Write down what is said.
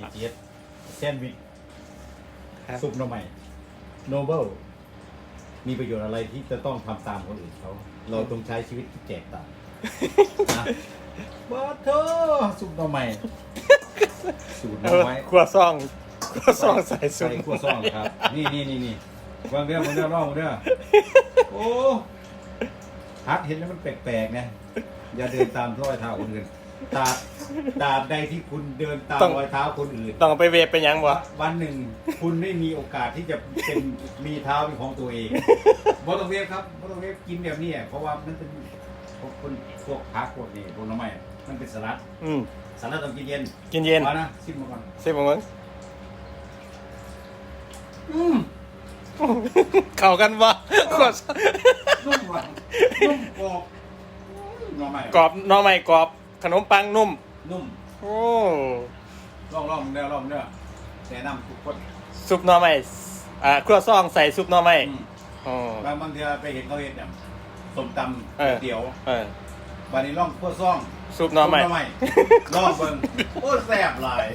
ดีเจสแซนด์วิชครับซุปหน่อไม้โนเบิลมีประโยชน์อะไรที่จะต้องทำตามคนอื่นเขาเราต้องใช้ชีวิตที่แตกต่างนะบัตเทอร์ซุปหน่อไม้สูตรหน่อไม้ ครัวซองครัวซองใส่ซุปใส่ขั้วซองครับ นี่นี่นี่นี่วางเด้อวางเด้อลองวางเด้อโอ้ฮัดเห็นแล้วมันแปลกๆนะอย่าเดินตามรอยเท้าคนอื่น ตราบตราบใดที่คุณเดินตามรอยเท้าคนอื่น ต้องไปเวฟเป็นหยังบ่วันหนึ่งคุณไม่มีโอกาสที่จะเป็นมีเท้าเป็นของตัวเองบอต้องเวฟครับบอต้องเวฟกินแบบนี้อะเพราะว่ามันเป็นพวกคนพวกพักพวกนี้พวกน้ำไม้มันเป็นสลัดอืมสลัดต้องกินเย็นกินเย็นมานะชิมมาก่อนสิบโมงอืมเข้ากันบ่ครัวซองนุ่มว่ะนุ่มกรอบอืมน้ำไม้กรอบหน่อไม้ กรอบ ขนมปังนุ่ม นุ่มโอ้ลองลองเนื้อลองเนื้อแนะนำทุกคนซุปหน่อไม้อ่าครัวซองใส่ซุปหน่อไม้อืมอ้บางบางทีไปเห็นเขาเห็นแบบส้มตำก๋วเดี๋ยวเออ บานนี้ล่องพวซ่องซุปหน่อไม้อไม้ล่องเบิ่งโอ้แซ่บหลาย